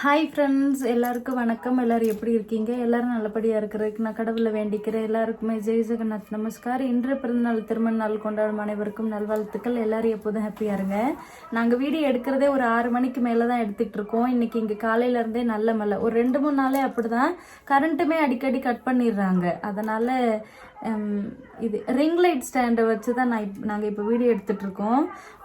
Hi friends எல்லாருக்கும் வணக்கம். எல்லோரும் எப்படி இருக்கீங்க? எல்லோரும் நல்லபடியாக இருக்கிறதுக்கு நான் கடவுளை வேண்டிக்கிறேன். எல்லாருக்குமே ஜெய் ஜெகநாத் நமஸ்கார் இன்று பிறந்தநாள் திருமண நாள் கொண்டாடும் அனைவருக்கும் நல்வாழ்த்துக்கள். எல்லோரும் எப்போதும் ஹாப்பியாக இருங்க. நாங்கள் வீடியோ எடுக்கிறதே ஒரு ஆறு மணிக்கு மேலே தான் எடுத்துகிட்டு இருக்கோம். இன்றைக்கி இங்கே காலையிலேருந்தே நல்ல மழை. ஒரு ரெண்டு மூணு நாளே அப்படி தான் கரண்ட்டுமே அடிக்கடி கட் பண்ணிடுறாங்க. அதனால் இது ரிங் லைட் ஸ்டாண்டை வச்சு தான் நான் இப் நாங்கள் இப்போ வீடியோ எடுத்துகிட்ருக்கோம்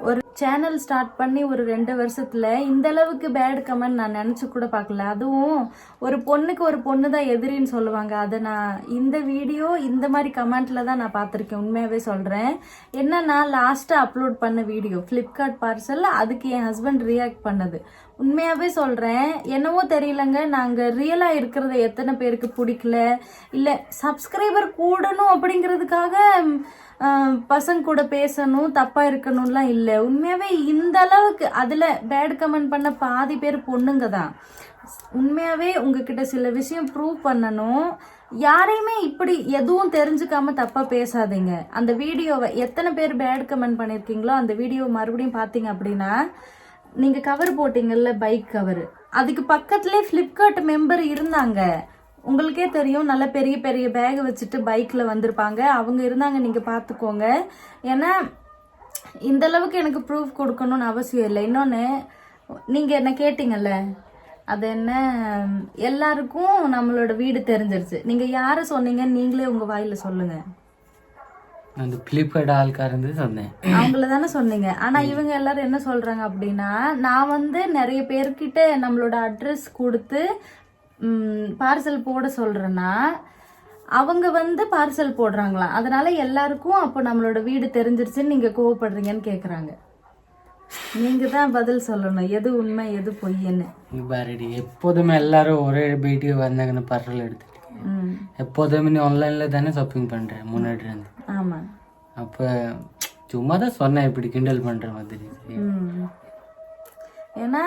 ஒரு சேனல் ஸ்டார்ட் பண்ணி ஒரு ரெண்டு வருஷத்தில் இந்த அளவுக்கு பேட் கமெண்ட் நான் நினச்சி கூட பார்க்கல. அதுவும் ஒரு பொண்ணுக்கு ஒரு பொண்ணு தான் எதிரின்னு சொல்லுவாங்க. அதை நான் இந்த வீடியோ இந்த மாதிரி கமெண்ட்டில் தான் நான் பார்த்துருக்கேன். உண்மையாகவே சொல்கிறேன் என்னன்னா லாஸ்ட்டாக அப்லோட் பண்ண வீடியோ ஃப்ளிப்கார்ட் பார்சலில் அதுக்கு என் ஹஸ்பண்ட் ரியாக்ட் பண்ணது. உண்மையாகவே சொல்கிறேன் என்னவோ தெரியலங்க. நாங்கள் ரியலாக இருக்கிறத எத்தனை பேருக்கு பிடிக்கல? இல்லை சப்ஸ்கிரைபர் கூடணும் அப்படிங்கிறதுக்காக பசங்க கூட பேசணும் தப்பாக இருக்கணும்லாம் இல்லை. உண்மையாகவே இந்த அளவுக்கு அதில் பேட் கமெண்ட் பண்ண பாதி பேர் பொண்ணுங்க தான். உண்மையாகவே உங்ககிட்ட சில விஷயம் ப்ரூவ் பண்ணணும். யாரையுமே இப்படி எதுவும் தெரிஞ்சுக்காம தப்பாக பேசாதீங்க. அந்த வீடியோவை எத்தனை பேர் பேட் கமெண்ட் பண்ணியிருக்கீங்களோ அந்த வீடியோவை மறுபடியும் பார்த்தீங்க அப்படின்னா நீங்க கவர் போட்டீங்கல்ல பைக் கவர் அதுக்கு பக்கத்துலேயே ஃப்ளிப்கார்ட் மெம்பர் இருந்தாங்க. உங்களுக்கே தெரியும் நல்ல பெரிய பெரிய பேக் வச்சுட்டு பைக்கில் வந்திருப்பாங்க. அவங்க இருந்தாங்க நீங்கள் பார்த்துக்கோங்க. ஏன்னா இந்த அளவுக்கு எனக்கு ப்ரூஃப் கொடுக்கணும்னு அவசியம் இல்லை. இன்னொன்று நீங்கள் என்ன கேட்டிங்கல்ல? அது என்ன? எல்லாருக்கும் நம்மளோட வீடு தெரிஞ்சிருச்சு. நீங்கள் யாரை சொன்னீங்கன்னு நீங்களே உங்கள் வாயில் சொல்லுங்கள் அந்த ஃப்ளிப்கார்ட் ஆள்காரந்து சொன்னேன். அவங்கள தானே சொன்னீங்க. ஆனா இவங்க எல்லாரும் என்ன சொல்றாங்க அப்படின்னா நான் வந்து நிறைய பேர்கிட்ட நம்மளோட அட்ரஸ் கொடுத்து பார்சல் போட சொல்றேன்னா அவங்க வந்து பார்சல் போடுறாங்களாம் அதனால எல்லாருக்கும் அப்போ நம்மளோட வீடு தெரிஞ்சிருச்சுன்னு நீங்க கோவப்படுறீங்கன்னு கேக்குறாங்க. நீங்க தான் பதில் சொல்லணும். எது உண்மை எது பொய்ன்னு. பாருடி எப்போதுமே எல்லாரும் ஒரே வீட்டுக்கு வந்தாங்கன்னு பரவல் எடுத்துட்டு ம் எப்போதுமே நீ ஆன்லைன்ல தானே ஷாப்பிங் பண்ற? முன்னாடி இருந்து. ஆமா. அப்ப சும்மா தான் சொன்னேன் இப்படி கிண்டல் பண்ற மாதிரி. ஏன்னா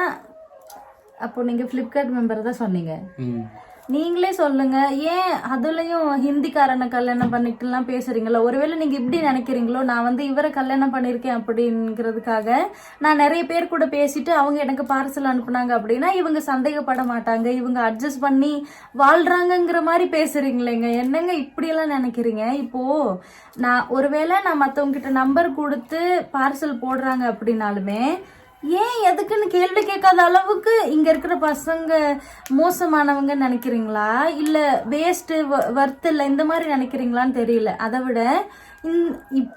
அப்போ நீங்க ஃப்ளிப்கார்ட் மெம்பர் தான் சொன்னீங்க. நீங்களே சொல்லுங்க. ஏன் அதுலயும் ஹிந்திக்காரனை கல்யாணம் பண்ணிட்டுலாம் பேசுறீங்களோ? ஒருவேளை நீங்க இப்படி நினைக்கிறீங்களோ? நான் வந்து இவரை கல்யாணம் பண்ணிருக்கேன் அப்படிங்கிறதுக்காக நான் நிறைய பேர் கூட பேசிட்டு அவங்க எனக்கு பார்சல் அனுப்புனாங்க அப்படின்னா இவங்க சந்தேகப்பட மாட்டாங்க. இவங்க அட்ஜஸ்ட் பண்ணி வாழ்றாங்கங்கிற மாதிரி பேசுறீங்களேங்க. என்னங்க இப்படியெல்லாம் நினைக்கிறீங்க? இப்போ நான் ஒருவேளை நான் மத்தவங்க கிட்ட நம்பர் கொடுத்து பார்சல் போடுறாங்க அப்படின்னாலுமே ஏன் எதுக்குன்னு கேள்வி கேட்காத அளவுக்கு இங்க இருக்கிற பசங்க மோசமானவங்க நினைக்கிறீங்களா? இல்ல வேஸ்ட்டு வர்த் இல்லை இந்த மாதிரி நினைக்கிறீங்களான்னு தெரியல. அதை விட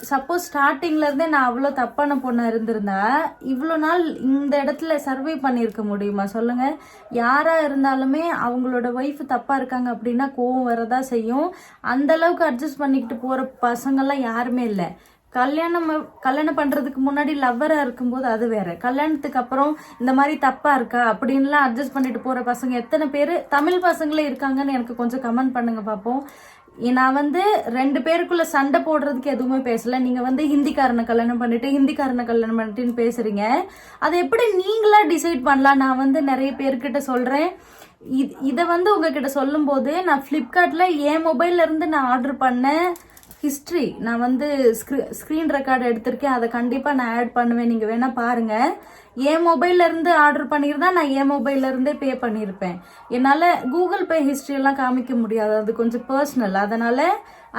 சப்போஸ் ஸ்டார்டிங்ல இருந்தே நான் அவ்வளோ தப்பான பொண்ணாக இருந்திருந்தா இவ்வளோ நாள் இந்த இடத்துல சர்வே பண்ணியிருக்க முடியுமா? சொல்லுங்க. யாராக இருந்தாலுமே அவங்களோட ஒய்ஃப் தப்பாக இருக்காங்க அப்படின்னா கோவம் வரதா செய்யும். அந்த அளவுக்கு அட்ஜஸ்ட் பண்ணிக்கிட்டு போகிற பசங்கள்லாம் யாருமே இல்லை. கல்யாணம் கல்யாணம் பண்றதுக்கு முன்னாடி லவ்வரா இருக்கும்போது அது வேற. கல்யாணத்துக்கு அப்புறம் இந்த மாதிரி தப்பா இருக்கா அப்படின்லாம் அட்ஜஸ்ட் பண்ணிட்டு போற பசங்க எத்தனை பேர்? தமிழ் பசங்களே இருக்காங்கன்னு எனக்கு கொஞ்சம் கமெண்ட் பண்ணுங்க பார்ப்போம் நான் வந்து ரெண்டு பேருக்குள்ள சண்டை போடுறதுக்கு எதுவுமே பேசல. நீங்க வந்து ஹிந்திக்காரனை கல்யாணம் பண்ணிட்டு ஹிந்திக்காரனை கல்யாணம் பண்ணிட்டுன்னு பேசுறீங்க. அதை எப்படி நீங்களா டிசைட் பண்ணலாம்? நான் வந்து நிறைய பேர்கிட்ட சொல்றேன். இது இதை வந்து உங்ககிட்ட சொல்லும்போது நான் ஃப்ளிப்கார்ட்ல என் மொபைல்ல இருந்து நான் ஆர்டர் பண்ணேன். ஹிஸ்ட்ரி நான் வந்து ஸ்க்ரீன் ரெக்கார்டு எடுத்திருக்கேன். அதை கண்டிப்பாக நான் ஆட் பண்ணுவேன். நீங்கள் வேணால் பாருங்கள் என் மொபைல்லேருந்து ஆர்டர் பண்ணியிருந்தா நான் என் மொபைல்லேருந்தே பே பண்ணியிருப்பேன். என்னால் கூகுள் பே ஹிஸ்ட்ரி எல்லாம் காமிக்க முடியாது. அது கொஞ்சம் பர்சனல் அதனால்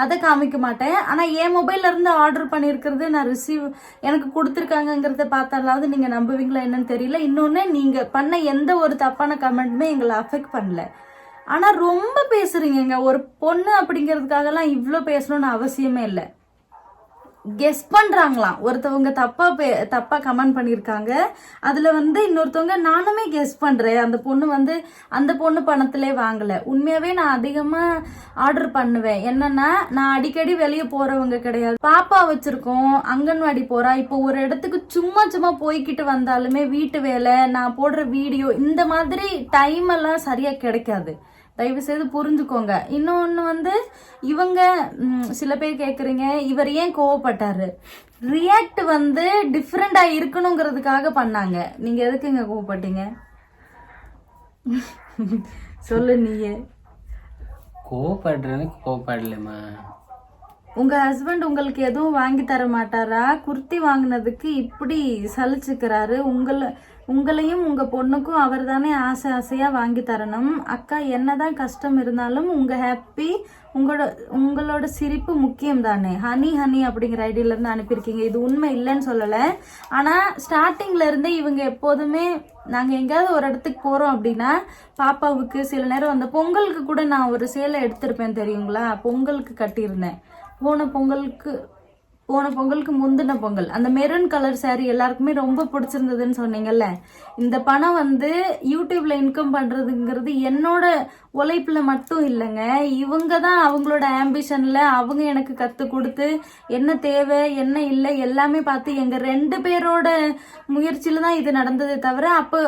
அதை காமிக்க மாட்டேன். ஆனால் என் மொபைல்லேருந்து ஆர்டர் பண்ணியிருக்கிறது நான் ரிசீவ் எனக்கு கொடுத்துருக்காங்கங்கிறத பார்த்தாலாவது நீங்கள் நம்புவீங்களா என்னன்னு தெரியல. இன்னொன்று நீங்கள் பண்ண எந்த ஒரு தப்பான கமெண்ட்டுமே எங்களை அஃபெக்ட் பண்ணல. ஆனால் ரொம்ப பேசுறீங்கங்க. ஒரு பொண்ணு அப்படிங்கிறதுக்காகலாம் இவ்வளோ பேசணும்னு அவசியமே இல்லை. கெஸ் பண்ணுறாங்களாம் ஒருத்தவங்க தப்பாக பே தப்பாக கமெண்ட் பண்ணியிருக்காங்க அதில் வந்து இன்னொருத்தவங்க நானுமே கெஸ் பண்ணுறேன் அந்த பொண்ணு வந்து அந்த பொண்ணு பணத்திலே வாங்கலை. உண்மையாகவே நான் அதிகமாக ஆர்டர் பண்ணுவேன். என்னென்னா நான் அடிக்கடி வெளியே போகிறவங்க கிடையாது. பாப்பா வச்சுருக்கோம். அங்கன்வாடி போகிறா இப்போ ஒரு இடத்துக்கு சும்மா சும்மா போய்கிட்டு வந்தாலுமே வீட்டு வேலை நான் போடுற வீடியோ இந்த மாதிரி டைம் எல்லாம் கிடைக்காது. தயவு செய்து புரிஞ்சுக்கோங்க. இன்னொன்று வந்து இவங்க சில பேர் கேட்குறீங்க இவர் ஏன் கோவப்பட்டாரு? ரியாக்ட் வந்து டிஃப்ரெண்டாக இருக்கணுங்கிறதுக்காக பண்ணாங்க. நீங்கள் எதுக்குங்க கோவப்பட்டீங்க? சொல்லு நீயே. கோவப்படுறேன்னு கோவப்படலம்மா. உங்க ஹஸ்பண்ட் உங்களுக்கு எதுவும் வாங்கி தர மாட்டாரா? குர்த்தி வாங்கினதுக்கு இப்படி சலிச்சுக்கிறாரு. உங்களை உங்களையும் உங்கள் பொண்ணுக்கும் அவர் தானே ஆசை ஆசையாக வாங்கி தரணும். அக்கா என்னதான் கஷ்டம் இருந்தாலும் உங்கள் ஹாப்பி உங்களோட உங்களோட சிரிப்பு முக்கியம் தானே ஹனி ஹனி அப்படிங்கிற ஐடியிலேருந்து அனுப்பியிருக்கீங்க. இது உண்மை இல்லைன்னு சொல்லலை. ஆனால் ஸ்டார்டிங்ல இருந்தே இவங்க எப்போதுமே நாங்கள் எங்கேயாவது ஒரு இடத்துக்கு போகிறோம் அப்படின்னா பாப்பாவுக்கு சில நேரம் அந்த பொங்கலுக்கு கூட நான் ஒரு சேலை எடுத்திருப்பேன் தெரியுங்களா? பொங்கலுக்கு கட்டியிருந்தேன். போன பொங்கலுக்கு போன பொங்கலுக்கு முந்தின பொங்கல். அந்த மெரூன் கலர் சேரீ எல்லாருக்குமே ரொம்ப பிடிச்சிருந்ததுன்னு சொன்னீங்கல்ல. இந்த பணம் வந்து யூடியூப்ல இன்கம் பண்றதுங்கிறது என்னோட உழைப்புல மட்டும் இல்லைங்க. இவங்க தான் அவங்களோட ஆம்பிஷன்ல அவங்க எனக்கு கத்து கொடுத்து என்ன தேவை என்ன இல்லை எல்லாமே பார்த்து எங்க ரெண்டு பேரோட முயற்சியில தான் இது நடந்ததே தவிர அப்போ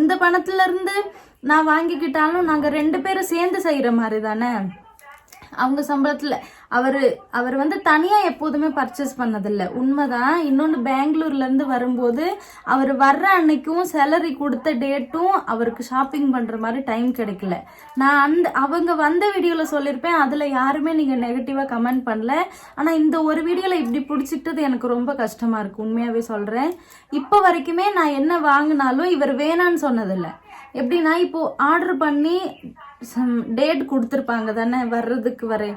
இந்த பணத்துல இருந்து நான் வாங்கிக்கிட்டாலும் நாங்க ரெண்டு பேரும் சேர்ந்து செய்யற மாதிரி தானே? அவங்க சம்பளத்துல. அவரு அவர் வந்து தனியா எப்போதுமே பர்ச்சேஸ் பண்ணதில்ல. உண்மைதான். இன்னொன்று பெங்களூர்ல இருந்து வரும்போது அவர் வர்ற அன்னைக்கும் சேலரி கொடுத்த டேட்டும் அவருக்கு ஷாப்பிங் பண்ற மாதிரி டைம் கிடைக்கல. நான் அந்த அவங்க வந்த வீடியோல சொல்லியிருப்பேன். அதுல யாருமே நீங்க நெகட்டிவா கமெண்ட் பண்ணல. ஆனா இந்த ஒரு வீடியோல இப்படி பிடிச்சிட்டது எனக்கு ரொம்ப கஷ்டமா இருக்கு. உண்மையாவே சொல்றேன். இப்போ வரைக்குமே நான் என்ன வாங்கினாலும் இவர் வேணான்னு சொன்னதில்லை. எப்படின்னா இப்போ ஆர்டர் பண்ணி சம் டேட் கொடுத்துருப்பாங்க தானே வர்றதுக்கு வரை.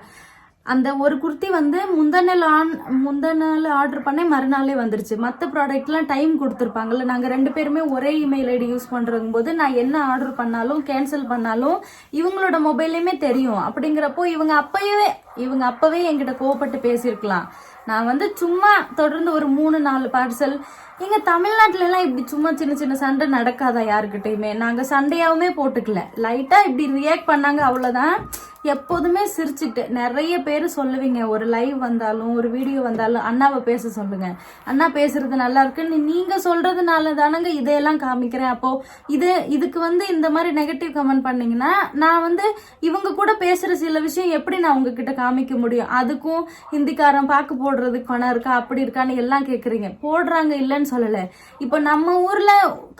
அந்த ஒரு குர்த்தி வந்து முந்தநாள் ஆன் முந்தநாள் ஆர்டர் பண்ணே மறுநாளே வந்துருச்சு. மற்ற ப்ராடக்ட்லாம் டைம் கொடுத்துருப்பாங்கல்ல நாங்கள் ரெண்டு பேருமே ஒரே இமெயில் ஐடி யூஸ் பண்ணுறதும் போது நான் என்ன ஆர்டர் பண்ணாலும் கேன்சல் பண்ணாலும் இவங்களோட மொபைல்லையுமே தெரியும். அப்படிங்கிறப்போ இவங்க அப்பயே இவங்க அப்பவே என்கிட்ட கோவப்பட்டு பேசியிருக்கலாம். நான் வந்து சும்மா தொடர்ந்து ஒரு மூணு நாலு பார்சல் இங்க தமிழ்நாட்டுல எல்லாம் இப்படி சும்மா சின்ன சின்ன சண்டை நடக்காதா யாருக்கிட்டையுமே? நாங்க சண்டையாவுமே போட்டுக்கல. லைட்டா இப்படி ரியாக்ட் பண்ணாங்க அவ்வளவுதான். எப்போதுமே சிரிச்சுட்டு நிறைய பேர் சொல்லுவீங்க ஒரு லைவ் வந்தாலும் ஒரு வீடியோ வந்தாலும் அண்ணாவை பேச சொல்லுங்க. அண்ணா பேசுறது நல்லா இருக்குன்னு நீங்க சொல்றதுனால தானங்க இதையெல்லாம் காமிக்கிறேன். அப்போ இது இதுக்கு வந்து இந்த மாதிரி நெகட்டிவ் கமெண்ட் பண்ணீங்கன்னா நான் வந்து இவங்க கூட பேசுற சில விஷயம் எப்படி நான் உங்ககிட்ட காமிக்க முடியும். அதுக்கும் ஹிந்திக்காரன் பாக்கு போடுறதுக்கு பணம் இருக்கா? அப்படி இருக்கான்னு எல்லாம் கேட்குறீங்க போடுறாங்க இல்லைன்னு சொல்லலை. இப்போ நம்ம ஊரில்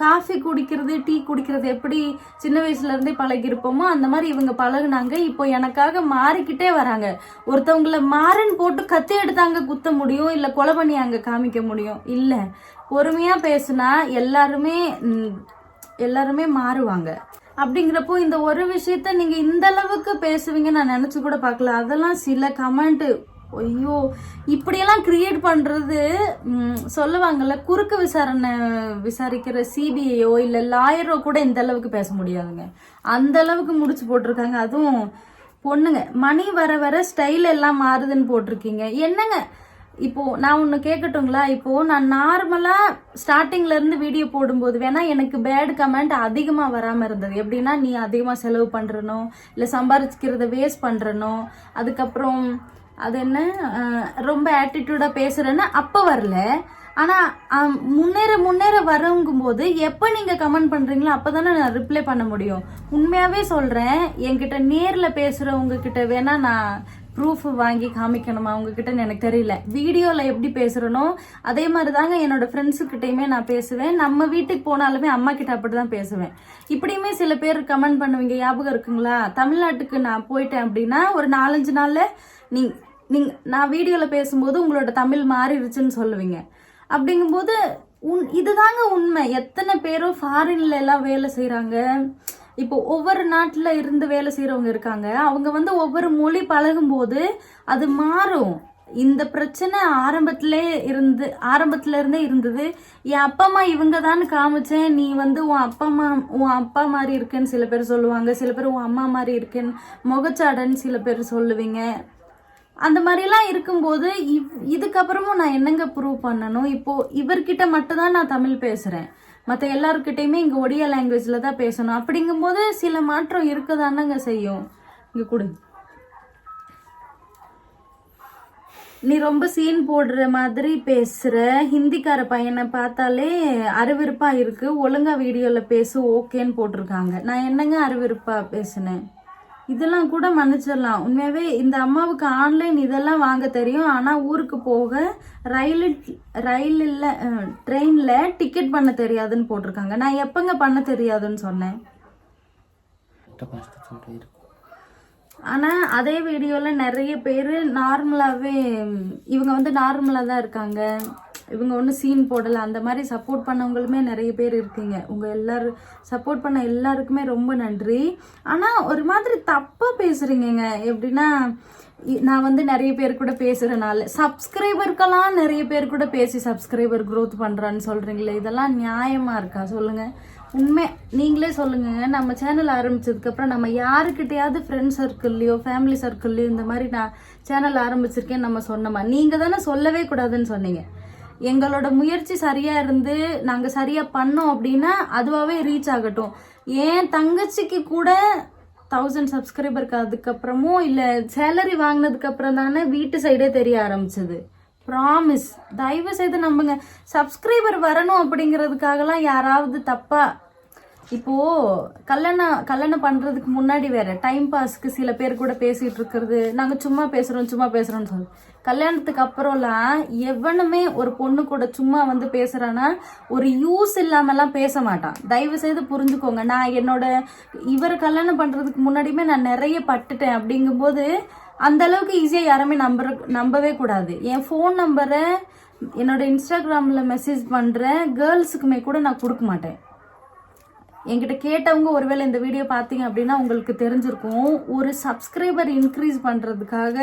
காஃபி குடிக்கிறது டீ குடிக்கிறது எப்படி சின்ன வயசுலேருந்தே பழகிருப்போமோ அந்த மாதிரி இவங்க பழகுனாங்க. இப்போ எனக்காக மாறிக்கிட்டே வராங்க. ஒருத்தவங்கள மாறன் போட்டு கத்தி எடுத்தாங்க குத்த முடியும் இல்லை கொலை பண்ணி அங்கே காமிக்க முடியும். இல்லை. பொறுமையாக பேசுனா எல்லாருமே எல்லாருமே மாறுவாங்க. அப்படிங்கிறப்போ இந்த ஒரு விஷயத்த நீங்க இந்த அளவுக்கு பேசுவீங்க நான் நினைச்சு கூட பார்க்கல. அதெல்லாம் சில கமெண்ட் ஐயோ இப்படியெல்லாம் கிரியேட் பண்றது சொல்லுவாங்கல்ல குறுக்கு விசாரணை விசாரிக்கிற சிபிஐயோ இல்ல லாயரோ கூட இந்த அளவுக்கு பேச முடியாதுங்க. அந்த அளவுக்கு முடிச்சு போட்டிருக்காங்க. அதுவும் பொண்ணுங்க. மணி வர வர ஸ்டைல் எல்லாம் மாறுதுன்னு போட்டிருக்கீங்க. என்னங்க? இப்போ நான் ஒன்று கேட்கட்டுங்களா இப்போ நான் நார்மலா ஸ்டார்டிங்ல இருந்து வீடியோ போடும்போது வேணா எனக்கு பேட் கமெண்ட் அதிகமா வராம இருந்தது. எப்படின்னா நீ அதிகமா செலவு பண்றனோ இல்ல சம்பாதிக்கிறத வேஸ்ட் பண்றனோ அதுக்கப்புறம் அது என்ன ரொம்ப ஆட்டிடியூடா பேசுறேன்னு அப்ப வரல. ஆனா முன்னேற முன்னேற வரங்கும் போது எப்ப நீங்க கமெண்ட் பண்றீங்களோ அப்பதானே நான் ரிப்ளை பண்ண முடியும். உண்மையாவே சொல்றேன் என்கிட்ட நேர்ல பேசுறவங்க கிட்ட வேணா நான் ப்ரூஃப் வாங்கி காமிக்கணுமா? உங்ககிட்ட எனக்கு தெரியல. வீடியோல எப்படி பேசுறனோ அதே மாதிரி தாங்க என்னோட ஃப்ரெண்ட்ஸுக்கிட்டையுமே நான் பேசுவேன். நம்ம வீட்டுக்கு போனாலுமே அம்மா கிட்ட அப்படிதான் பேசுவேன். இப்படியுமே சில பேர் கமெண்ட் பண்ணுவீங்க. ஞாபகம் இருக்குங்களா? தமிழ்நாட்டுக்கு நான் போயிட்டேன் அப்படின்னா ஒரு நாலஞ்சு நாள்ல நீ நீங்க நான் வீடியோல பேசும்போது உங்களோட தமிழ் மாறிடுச்சுன்னு சொல்லுவீங்க. அப்படிங்கும்போது உன் இதுதாங்க உண்மை. எத்தனை பேரும் ஃபாரின்ல எல்லாம் வேலை செய்கிறாங்க இப்போ ஒவ்வொரு நாட்டில் இருந்து வேலை செய்கிறவங்க இருக்காங்க. அவங்க வந்து ஒவ்வொரு மொழி பழகும்போது அது மாறும். இந்த பிரச்சனை ஆரம்பத்திலே இருந்து ஆரம்பத்துல இருந்தே இருந்தது. என் அப்பா அம்மா இவங்க தான் காமிச்சேன். நீ வந்து உன் அப்பா அம்மா உன் அப்பா மாதிரி இருக்குன்னு சில பேர் சொல்லுவாங்க. சில பேர் உன் அம்மா மாதிரி இருக்குன்னு முகச்சாடன்னு சில பேர் சொல்லுவீங்க. அந்த மாதிரிலாம் இருக்கும்போது இவ் இதுக்கப்புறமும் நான் என்னங்க ப்ரூவ் பண்ணணும்? இப்போ இவர்கிட்ட மட்டும்தான் நான் தமிழ் பேசுறேன். மற்ற எல்லாருக்கிட்டையுமே இங்கே ஒடியா லாங்குவேஜில் தான் பேசணும். அப்படிங்கும்போது சில மாற்றம் இருக்க தானங்க செய்யும். இங்கே கொடு. நீ ரொம்ப சீன் போடுற மாதிரி பேசுகிற ஹிந்திக்கார பையனை பார்த்தாலே அருவிருப்பாக இருக்குது ஒழுங்கா வீடியோவில் பேசு ஓகேன்னு போட்டிருக்காங்க. நான் என்னங்க அருவிருப்பா பேசுனேன்? இதெல்லாம் கூட மன்னிச்சிடலாம். உண்மையாவே இந்த அம்மாவுக்கு ஆன்லைன் இதெல்லாம் வாங்க தெரியும். ஆனா ஊருக்கு போக ரயில் ரயில் இல்ல ட்ரெயின்ல டிக்கெட் பண்ண தெரியாதுன்னு போட்டிருக்காங்க. நான் எப்பங்க பண்ண தெரியாதுன்னு சொன்னேன். இருக்கும். ஆனா அதே வீடியோல நிறைய பேர் நார்மலாவே ம், இவங்க வந்து நார்மலா தான் இருக்காங்க. இவங்க ஒன்றும் சீன் போடலை. அந்த மாதிரி சப்போர்ட் பண்ணவங்களுமே நிறைய பேர் இருக்கீங்க. உங்கள் எல்லாரும் சப்போர்ட் பண்ண எல்லாருக்குமே ரொம்ப நன்றி. ஆனால் ஒரு மாதிரி தப்பாக பேசுகிறீங்கங்க எப்படின்னா நான் வந்து நிறைய பேர் கூட பேசுகிறனால சப்ஸ்கிரைபருக்கெல்லாம் நிறைய பேர் கூட பேசி சப்ஸ்கிரைபர் க்ரோத் பண்ணுறான்னு சொல்கிறீங்களே இதெல்லாம் நியாயமாக இருக்கா? சொல்லுங்கள் உண்மை நீங்களே சொல்லுங்கள் நம்ம சேனல் ஆரம்பிச்சதுக்கப்புறம் நம்ம யாருக்கிட்டையாவது ஃப்ரெண்ட் சர்க்கிள்லையோ ஃபேமிலி சர்க்கிள்லையோ இந்த மாதிரி நான் சேனல் ஆரம்பிச்சிருக்கேன் நம்ம சொன்னோமா? நீங்கள் தானே சொல்லவே கூடாதுன்னு சொன்னீங்க. எங்களோட முயற்சி சரியா இருந்து நாங்க சரியா பண்ணோம் அப்படின்னா அதுவாகவே ரீச் ஆகட்டும். ஏன் தங்கச்சிக்கு கூட தௌசண்ட் சப்ஸ்கிரைபருக்கு அதுக்கப்புறமும் இல்லை சேலரி வாங்கினதுக்கு அப்புறம் தானே வீட்டு சைடே தெரிய ஆரம்பிச்சது. ப்ராமிஸ் தயவு செய்து நம்புங்க. சப்ஸ்கிரைபர் வரணும் அப்படிங்கிறதுக்காகலாம் யாராவது தப்பா இப்போ கல்யாணம் கல்யாணம் பண்றதுக்கு முன்னாடி வேற டைம் பாஸ்க்கு சில பேர் கூட பேசிட்டு இருக்கிறது. நாங்க சும்மா பேசுறோம் சும்மா பேசுறோம்னு சொல்லு. கல்யாணத்துக்கு அப்புறம்லாம் எவனுமே ஒரு பொண்ணு கூட சும்மா வந்து பேசுறானா ஒரு யூஸ் இல்லாமலாம் பேச மாட்டான். தயவு செய்து புரிஞ்சுக்கோங்க. நான் என்னோட இவர் கல்யாணம் பண்றதுக்கு முன்னாடியுமே நான் நிறைய பட்டுட்டேன் அப்படிங்கும்போது அந்த அளவுக்கு ஈஸியா யாருமே நம்புற நம்பவே கூடாது. என் ஃபோன் நம்பரை என்னோட இன்ஸ்டாகிராம்ல மெசேஜ் பண்ற கேர்ள்ஸுக்குமே கூட நான் கொடுக்க மாட்டேன். என்கிட்ட கேட்டவங்க ஒருவேளை இந்த வீடியோ பார்த்தீங்க அப்படின்னா உங்களுக்கு தெரிஞ்சிருக்கும். ஒரு சப்ஸ்கிரைபர் இன்க்ரீஸ் பண்ணுறதுக்காக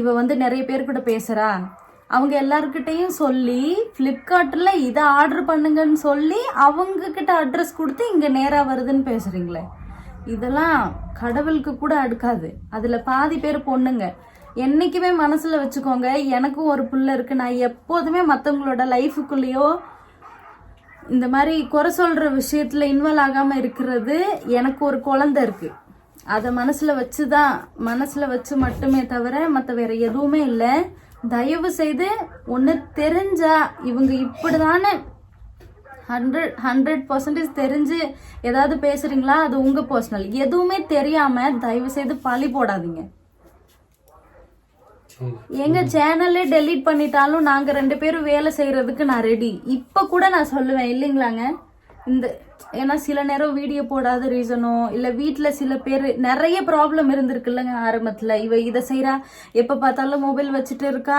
இவ வந்து நிறைய பேர் கூட பேசுகிறா அவங்க எல்லாருக்கிட்டையும் சொல்லி ஃப்ளிப்கார்ட்டில் இதை ஆர்டர் பண்ணுங்கன்னு சொல்லி அவங்க கிட்ட அட்ரஸ் கொடுத்து இங்கே நேராக வருதுன்னு பேசுகிறீங்களே இதெல்லாம் கடவுளுக்கு கூட அடுக்காது. அதில் பாதி பேர் பொண்ணுங்க. என்னைக்குமே மனசில் வச்சுக்கோங்க எனக்கும் ஒரு புள்ள இருக்குது நான் எப்போதுமே மற்றவங்களோட லைஃபுக்குள்ளேயோ இந்த மாதிரி குறை சொல்கிற விஷயத்தில் இன்வால்வ் ஆகாமல் இருக்கிறது எனக்கு ஒரு குழந்த இருக்குது அதை மனசில் வச்சு தான் மனசில் வச்சு மட்டுமே தவிர மற்ற வேற எதுவுமே இல்லை. தயவு செய்து ஒன்று தெரிஞ்சா இவங்க இப்படி தானே ஹண்ட்ரட் ஹண்ட்ரட் பர்சன்டேஜ் தெரிஞ்சு ஏதாவது பேசுகிறீங்களா அது உங்கள் பர்சனல் எதுவுமே தெரியாமல் தயவு செய்து பழி போடாதீங்க. எங்க சேனல்லே டெலீட் பண்ணிட்டாலும் நாங்க ரெண்டு பேரும் வேலை செய்யறதுக்கு நான் ரெடி இப்ப கூட நான் சொல்லுவேன் இல்லைங்களாங்க? இந்த ஏன்னா சில நேரம் வீடியோ போடாத ரீசனோ இல்ல வீட்டில் சில பேர் நிறைய ப்ராப்ளம் இருந்திருக்குல்லங்க ஆரம்பத்துல. இவ இதை செய்கிறா எப்ப பார்த்தாலும் மொபைல் வச்சுட்டு இருக்கா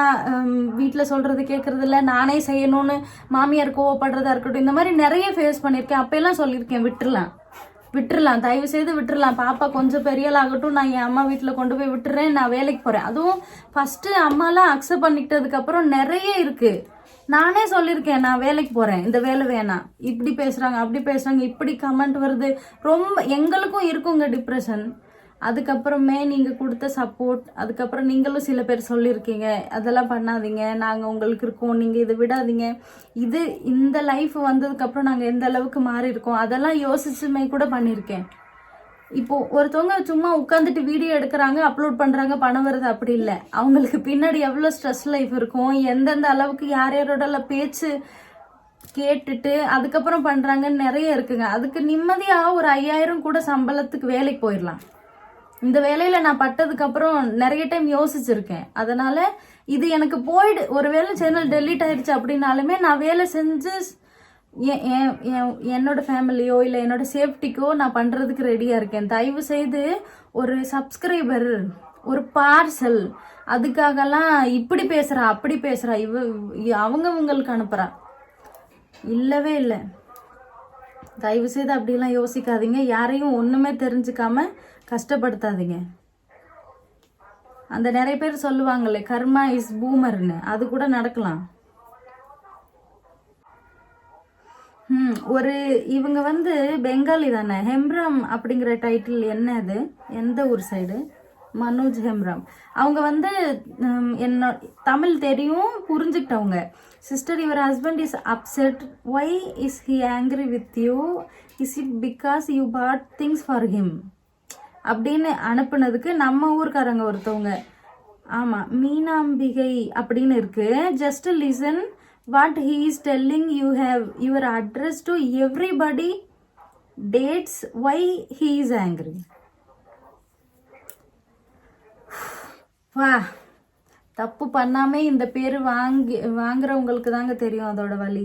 வீட்டில் சொல்கிறது சொல்றது கேட்கறது இல்ல நானே செய்யணும்னு மாமியார் கோவப்படுறதா இருக்கட்டும் இந்த மாதிரி நிறைய ஃபேஸ் பண்ணிருக்கேன். அப்போல்லாம் சொல்லியிருக்கேன் விட்டுலாம் விட்டுறலாம். தயவு செய்து விட்டுறலாம். பாப்பா கொஞ்சம் பெரியலாகட்டும் நான் என் அம்மா வீட்டில் கொண்டு போய் விட்டுறேன் நான் வேலைக்கு போகிறேன் அதுவும் ஃபஸ்ட்டு அம்மாலாம் அக்செப்ட் பண்ணிக்கிட்டதுக்கப்புறம் நிறைய இருக்குது நானே சொல்லியிருக்கேன் நான் வேலைக்கு போகிறேன் இந்த வேலை வேணாம். இப்படி பேசுகிறாங்க அப்படி பேசுகிறாங்க இப்படி கமெண்ட் வருது. ரொம்ப எங்களுக்கும் இருக்குங்க டிப்ரெஷன் அதுக்கப்புறமே நீங்கள் கொடுத்த சப்போர்ட் அதுக்கப்புறம் நீங்களும் சில பேர் சொல்லியிருக்கீங்க அதெல்லாம் பண்ணாதீங்க நாங்கள் உங்களுக்கு இருக்கோம் நீங்கள் இதை விடாதீங்க. இது இந்த லைஃப் வந்ததுக்கப்புறம் நாங்கள் எந்த அளவுக்கு மாறி இருக்கோம் அதெல்லாம் யோசிச்சுமே கூட பண்ணியிருக்கேன். இப்போ ஒருத்தவங்க சும்மா உட்காந்துட்டு வீடியோ எடுக்கிறாங்க அப்லோட் பண்ணுறாங்க பணம் வருது அப்படி இல்லை. அவங்களுக்கு பின்னாடி எவ்வளோ ஸ்ட்ரெஸ் லைஃப் இருக்கும் எந்தெந்த அளவுக்கு யார் யாரோட பேச்சு கேட்டுட்டு அதுக்கப்புறம் பண்றாங்கன்னு நிறைய இருக்குங்க. அதுக்கு நிம்மதியா ஒரு ஐயாயிரம் கூட சம்பளத்துக்கு வேலைக்கு போயிடலாம். இந்த வேலையில நான் பட்டதுக்கு அப்புறம் நிறைய டைம் யோசிச்சிருக்கேன். அதனால இது எனக்கு போயிடு. ஒருவேளை சேனல் டெலீட் ஆயிடுச்சு அப்படின்னாலுமே நான் வேலை செஞ்சு என்னோட ஃபேமிலியோ இல்லை என்னோட சேஃப்டிக்கோ நான் பண்ணுறதுக்கு ரெடியாக இருக்கேன். தயவு செய்து ஒரு சப்ஸ்கிரைபர் ஒரு பார்சல் அதுக்காகலாம் இப்படி பேசுகிறா அப்படி பேசுகிறா இவ அவங்கவுங்களுக்கு அவங்க உங்களுக்கு இல்லவே இல்லை. தயவு செய்து அப்படிலாம் யோசிக்காதீங்க. யாரையும் ஒன்றுமே தெரிஞ்சுக்காம கஷ்டப்படுத்தாதீங்க. அந்த நிறைய பேர் சொல்லுவாங்களே கர்மா இஸ் பூமர்னு. அது கூட நடக்கலாம். ம் ஒரு இவங்க வந்து பெங்காலி தானே? ஹெம்ராம் அப்படிங்கிற டைட்டில் என்ன அது? எந்த ஊர் சைடு மனோஜ் ஹெம்ராம். அவங்க வந்து என்ன தமிழ் தெரியும் புரிஞ்சுக்கிட்டவங்க. Sister your husband is upset why is he angry with you is it because you bought things for him அப்படின்னு அனுப்புனதுக்கு நம்ம ஊர்க்காரங்க ஒருத்தவங்க. ஆமா மீனாம்பிகை அப்படின்னு இருக்கு. Just listen what he is telling you have your address to everybody that's why he is angry வா தப்பு பண்ணாமே இந்த பேர் வாங்கி வாங்குறவங்களுக்கு தாங்க தெரியும் அதோட வழி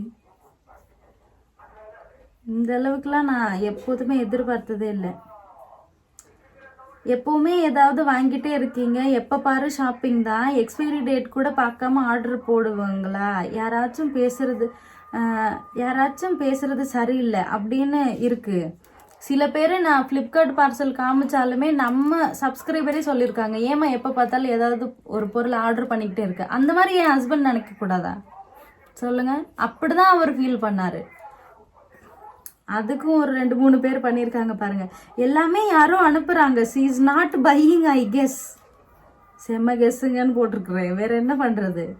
இந்த அளவுக்குலாம் நான் எப்போதுமே எதிர்பார்த்ததே இல்லை. எப்போவுமே ஏதாவது வாங்கிட்டே இருக்கீங்க. எப்போ பாரு ஷாப்பிங் தான். எக்ஸ்பைரி டேட் கூட பார்க்காம ஆர்டர் போடுவாங்களா? யாராச்சும் பேசுறது யாராச்சும் பேசுறது சரியில்லை அப்படின்னு இருக்கு. சில பேர் நான் ஃப்ளிப்கார்ட் பார்சல் காமிச்சாலுமே நம்ம சப்ஸ்கிரைபரே சொல்லியிருக்காங்க. ஏமா எப்போ பார்த்தாலும் ஏதாவது ஒரு பொருள் ஆர்டர் பண்ணிக்கிட்டே இருக்கு. அந்த மாதிரி என் ஹஸ்பண்ட் நினைக்கக்கூடாதா? சொல்லுங்கள் சொல்லுங்க. அப்படிதான் அவர் ஃபீல் பண்ணாரு. அதுக்கும் ஒரு ரெண்டு மூணு பேர் பண்ணியிருக்காங்க பாருங்க. எல்லாமே யாரோ அனுப்புறாங்க. She is not buying I guess செம்ம கெஸ்ஸுங்கன்னு போட்டிருக்குறேன். வேற என்ன பண்றது?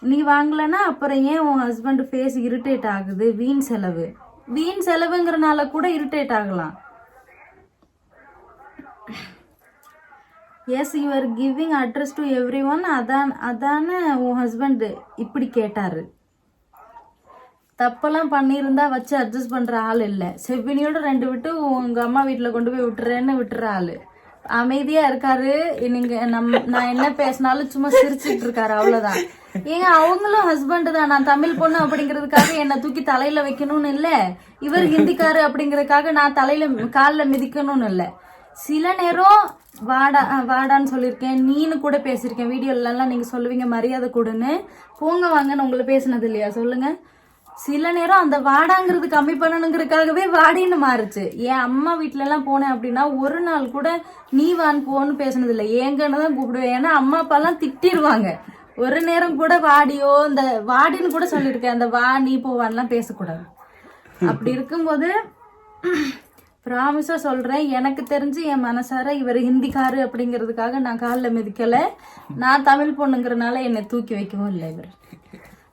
நீ வாங்கலைன்னா அப்புறம் ஏன் உன் ஹஸ்பண்ட் ஃபேஸ் இரிட்டேட் ஆகுது? வீண் செலவு. வீண் செலவுங்கிறனால கூட இரிட்டேட் ஆகலாம். Yes you're giving address to everyone அதான் அதானே உன் ஹஸ்பண்ட் இப்படி கேட்டாரு. தப்பெல்லாம் பண்ணியிருந்தா வச்சு அட்ஜஸ்ட் பண்ணுற ஆள் இல்லை. செவ்வினியோட ரெண்டு விட்டு உங்கள் அம்மா வீட்டில் கொண்டு போய் விட்டுறேன்னு விட்டுற ஆள். அமைதியாக இருக்காரு. நீங்கள் நம் நான் என்ன பேசினாலும் சும்மா சிரிச்சிட்டு இருக்காரு அவ்வளோதான் ஏங்க அவங்களும் ஹஸ்பண்ட் தான். நான் தமிழ் பொண்ணு அப்படிங்கிறதுக்காக என்னை தூக்கி தலையில வைக்கணும்னு இல்லை. இவர் ஹிந்திக்காரு அப்படிங்கிறதுக்காக நான் தலையில காலில் மிதிக்கணும்னு இல்லை. சில நேரம் வாடா வாடான்னு சொல்லியிருக்கேன். நீனு கூட பேசியிருக்கேன். வீடியோலலாம் நீங்கள் சொல்லுவீங்க மரியாதை கொடுன்னு. போங்க வாங்கன்னு உங்களை பேசினது இல்லையா? சொல்லுங்கள் சில நேரம் அந்த வாடாங்கிறது கம்மி பண்ணணுங்கிறதுக்காகவே வாடின்னு மாறுச்சு. என் அம்மா வீட்ல எல்லாம் போனேன் அப்படின்னா ஒரு நாள் கூட நீ வான் போன்னு பேசினது இல்லை ஏங்கன்னு தான் கூப்பிடுவேன். ஏன்னா அம்மா அப்பா எல்லாம் திட்டிடுவாங்க ஒரு நேரம் கூட வாடியோ இந்த வாடின்னு கூட சொல்லியிருக்கேன். அந்த வா நீ போவான்லாம் பேசக்கூடாது. அப்படி இருக்கும்போது ப்ராமிஸா சொல்றேன். எனக்கு தெரிஞ்சு என் மனசார இவர் ஹிந்திக்காரு அப்படிங்கிறதுக்காக நான் காலில் மிதிக்கல. நான் தமிழ் பொண்ணுங்கிறனால என்னை தூக்கி வைக்கவும் இல்லை இவர்.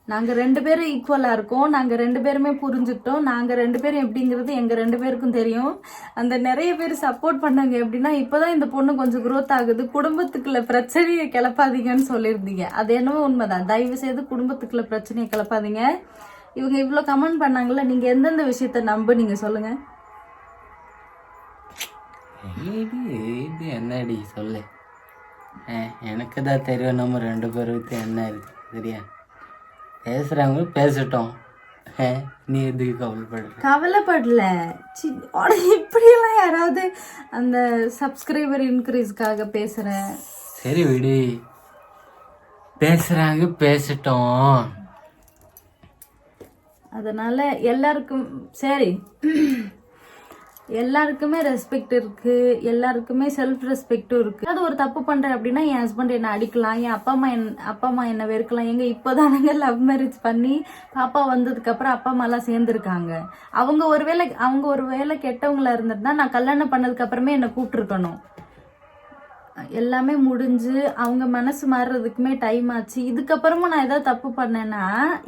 நாங்க ரெண்டு பேரும் ஈக்குவலா இருக்கோம். நாங்க ரெண்டு பேருமே புரிஞ்சுக்கிட்டோம். நாங்க ரெண்டு பேரும் எப்படிங்கிறது எங்க ரெண்டு பேருக்கும் தெரியும். அந்த நிறைய பேர் சப்போர்ட் பண்ணாங்க. எப்படின்னா இப்பதான் இந்த பொண்ணு கொஞ்சம் க்ரோத் ஆகுது. குடும்பத்துக்குள்ள பிரச்சனையை கிளப்பாதீங்கன்னு சொல்லியிருந்தீங்க. அது என்னவோ உண்மைதான். தயவு செய்து குடும்பத்துக்குள்ள பிரச்சனையை கிளப்பாதீங்க. இவங்க இவ்வளவு கமெண்ட் பண்ணாங்கல்ல நீங்க எந்தெந்த விஷயத்த நம்ப? நீங்க சொல்லுங்க. இது இது என்னடி சொல்லு? ஆ, எனக்கு தான் தெரியும் நம்ம ரெண்டு பேருக்கு என்ன இருக்கு. சரியா? பேசுறவங்க பேசட்டும். நீ எதுக்கு கவலைப்படுற? கவலைப்படல. சி, இப்படியெல்லாம் யாராவது அந்த சப்ஸ்கிரைபர் இன்க்ரீஸ்க்காக பேசுற? சரி விடு. பேசுறாங்க பேசட்டும். அதனால எல்லாருக்கும் சரி. எல்லாருக்குமே ரெஸ்பெக்ட் இருக்கு. எல்லாருக்குமே செல்ஃப் ரெஸ்பெக்டும் இருக்கு. அது ஒரு தப்பு பண்றேன் அப்படின்னா என் ஹஸ்பண்ட் என்ன அடிக்கலாம் என் அப்பா அம்மா என் அப்பா அம்மா என்ன வெறுக்கலாம். எங்க இப்போதானுங்க லவ் மேரேஜ் பண்ணி பாப்பா வந்ததுக்கு அப்புறம் அப்பா அம்மா எல்லாம் சேர்ந்துருக்காங்க. அவங்க ஒருவேளை அவங்க ஒரு வேலை கெட்டவங்களா இருந்திருந்தா நான் கல்யாணம் பண்ணதுக்கு அப்புறமே என்ன கூப்பிட்டுருக்கணும். எல்லாமே முடிஞ்சு அவங்க மனசு மாறுறதுக்குமே டைம் ஆச்சு. இதுக்கப்புறமும் நான் ஏதாவது தப்பு பண்ணேன்னா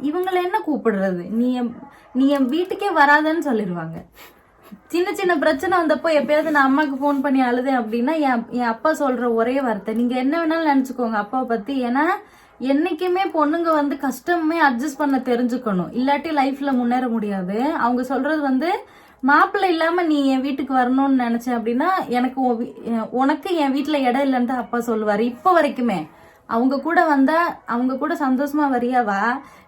இவங்களை என்ன கூப்பிடுறது? நீ என் நீ என் வீட்டுக்கே வராதன்னு சொல்லிடுவாங்க. சின்ன சின்ன பிரச்சனை வந்தப்போ எப்பயாவது நான் அம்மாக்கு ஃபோன் பண்ணி அழுதேன் அப்படின்னா என் என் அப்பா சொல்ற ஒரே வார்த்தை. நீங்க என்ன வேணாலும் நினைச்சுக்கோங்க அப்பாவை பத்தி. ஏன்னா என்னைக்குமே பொண்ணுங்க வந்து கஷ்டமே அட்ஜஸ்ட் பண்ண தெரிஞ்சுக்கணும். இல்லாட்டி லைஃப்ல முன்னேற முடியாது. அவங்க சொல்றது வந்து மாப்பிள்ளை இல்லாம நீ என் வீட்டுக்கு வரணும்னு நினைச்சேன் அப்படின்னா எனக்கு உனக்கு என் வீட்டுல இடம் இல்லைன்னு தான் அப்பா சொல்லுவாரு. இப்போ வரைக்குமே அவங்க கூட வந்தா அவங்க கூட சந்தோஷமா வரியாவா?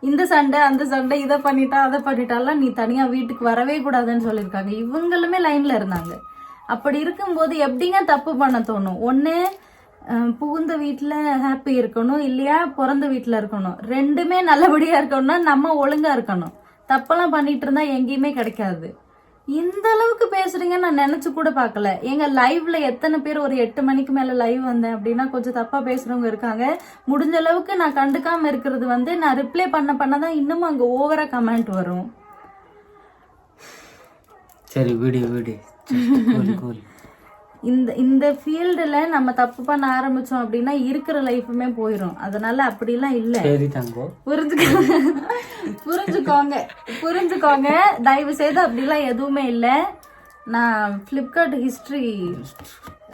இந்த சண்டை அந்த சண்டை இதை பண்ணிட்டா அதை பண்ணிட்டாலாம் நீ தனியா வீட்டுக்கு வரவே கூடாதுன்னு சொல்லியிருக்காங்க. இவங்களுமே லைன்ல இருந்தாங்க. அப்படி இருக்கும்போது எப்படிங்க தப்பு பண்ண தோணும்? ஒன்று புகுந்த வீட்டில் ஹாப்பி இருக்கணும் இல்லையா? பிறந்த வீட்டில் இருக்கணும். ரெண்டுமே நல்லபடியாக இருக்கணும்னா நம்ம ஒழுங்காக இருக்கணும். தப்பெல்லாம் பண்ணிட்டு இருந்தா எங்கேயுமே கிடைக்காது. இந்த அளவுக்கு பேசுறீங்க நான் நினைச்சு கூட பார்க்கல. எங்க லைவ்ல எத்தனை பேர் ஒரு எட்டு மணிக்கு மேல லைவ் வந்தேன் அப்படின்னா கொஞ்சம் தப்பா பேசுறவங்க இருக்காங்க. முடிஞ்ச அளவுக்கு நான் கண்டுக்காம இருக்கிறது வந்து நான் ரிப்ளை பண்ண பண்ணதான் இன்னமும் அங்க ஓவரா கமெண்ட் வரும். சரி விடு விடு. இந்த இந்த ஃபீல்டுல நம்ம தப்பு பண்ண ஆரம்பிச்சோம் அப்படின்னா இருக்கிற லைஃபுமே போயிடும் அதனால அப்படிலாம் இல்ல. புரிஞ்சுக்கோங்க புரிஞ்சுக்கோங்க. புரிஞ்சுக்கோங்க. தயவு செய்து அப்படிலாம் எதுவுமே இல்லை. நான் ஃப்ளிப்கார்ட் ஹிஸ்ட்ரி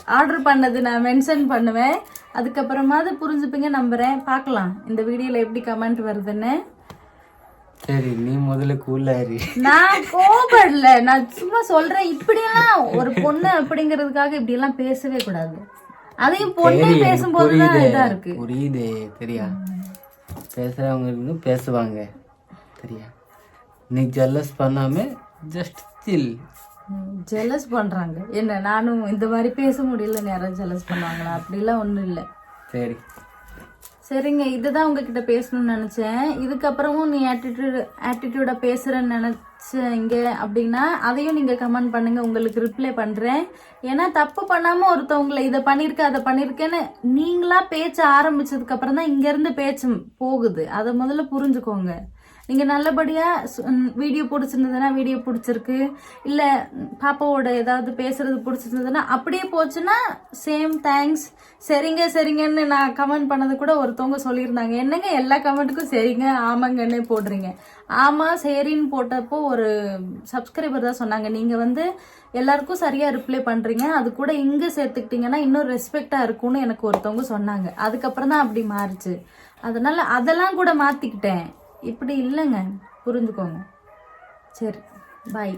ஆர்டர் பண்ணது நான் மென்ஷன் பண்ணுவேன். அதுக்கப்புறமாவது புரிஞ்சுப்பீங்க நம்புறேன். பார்க்கலாம். இந்த வீடியோல எப்படி கமெண்ட் வருதுன்னு. சரி நீ முதல்ல கூலாரி நான் கோபப்படல நான் சும்மா சொல்றேன். இப்படியெல்லாம் ஒரு பொண்ணு அப்படிங்கிறதுக்காக இப்படி எல்லாம் பேசவே கூடாது. அதையும் பொண்ணே பேசும்போதுதான் இதா இருக்கு. புரியுதே சரியா பேசுறவங்களுக்கு பேசுவாங்க சரியா நீ ஜல்லஸ் பண்ணாம ஜஸ்ட் சில் ஜெலஸ் பண்றாங்க. என்ன நானும் இந்த மாதிரி பேச முடியல யாராவது ஜெலஸ் பண்ணுவாங்களா? அப்படிலாம் ஒன்றும் இல்லை. சரி. சரிங்க இதுதான் உங்ககிட்ட பேசணும்னு நினைச்சேன். இதுக்கப்புறமும் நீ ஆட்டிடியூட் ஆட்டிடியூடா பேசுறேன்னு இங்கே அப்படின்னா அதையும் நீங்கள் கமெண்ட் பண்ணுங்கள் உங்களுக்கு ரிப்ளை பண்ணுறேன் ஏன்னா தப்பு பண்ணாமல் ஒருத்தவங்களை இதை பண்ணியிருக்கேன் அதை பண்ணியிருக்கேன்னு நீங்களாக பேச்ச ஆரம்பித்ததுக்கப்புறம் தான் இங்கேருந்து பேச்சு போகுது. அதை முதல்ல புரிஞ்சுக்கோங்க. நீங்கள் நல்லபடியாக வீடியோ பிடிச்சிருந்ததுன்னா வீடியோ பிடிச்சிருக்கு. இல்லை பாப்பாவோட ஏதாவது பேசுறது பிடிச்சிருந்ததுன்னா அப்படியே போச்சுன்னா சேம் தேங்க்ஸ் சரிங்க சரிங்கன்னு நான் கமெண்ட் பண்ணது கூட ஒருத்தவங்க சொல்லியிருந்தாங்க. என்னங்க எல்லா கமெண்ட்டுக்கும் சரிங்க ஆமாங்கன்னு போடுறீங்க. ஆமாம் சரின்னு போட்டப்போ ஒரு சப்ஸ்கிரைபர் தான் சொன்னாங்க. நீங்கள் வந்து எல்லாருக்கும் சரியாக ரிப்ளை பண்ணுறீங்க அது கூட இங்கே சேர்த்துக்கிட்டீங்கன்னா இன்னும் ரெஸ்பெக்டாக இருக்கும்னு எனக்கு ஒருத்தவங்க சொன்னாங்க. அதுக்கப்புறம் தான் அப்படி மாறுச்சு. அதனால் அதெல்லாம் கூட மாற்றிக்கிட்டேன் இப்படி இல்லைங்க. புரிஞ்சுக்கோங்க. சரி பாய்